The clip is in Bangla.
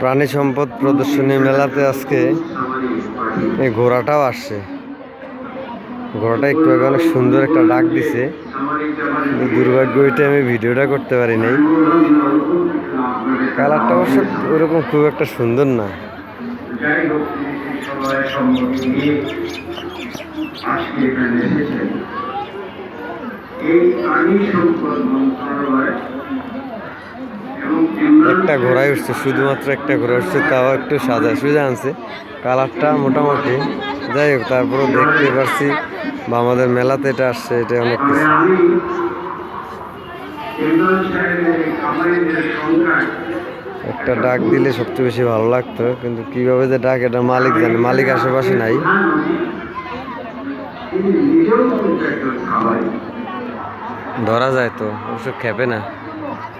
প্রাণী সম্পদ প্রদর্শনী মেলাতে আজকে এই ঘোড়াটাও আসছে। ঘোড়াটা একটু আগে সুন্দর একটা ডাক দিছে। দুর্ভাগ্য, ওইটা আমি ভিডিওটা করতে পারি নাই। কালারটা অবশ্য ওরকম খুব একটা সুন্দর না। এই প্রাণী সম্পদ মন্ত্রণালয় এবং একটা ঘোড়াই উঠছে, শুধুমাত্র একটা ঘোড়া উঠছে, তাও একটু সাজা সুজা আনছে। কালারটা মোটামুটি, যাই হোক, তারপরেও দেখতে পারছি, বা আমাদের মেলাতে এটা আসছে এটা অনেক কিছু একটা ডাক দিলে সবচেয়ে বেশি ভালো লাগতো, কিন্তু কীভাবে যে ডাক, এটা মালিক জানে, মালিক আশেপাশে নাই। ধরা যায় তো, অবশ্য খেপে না।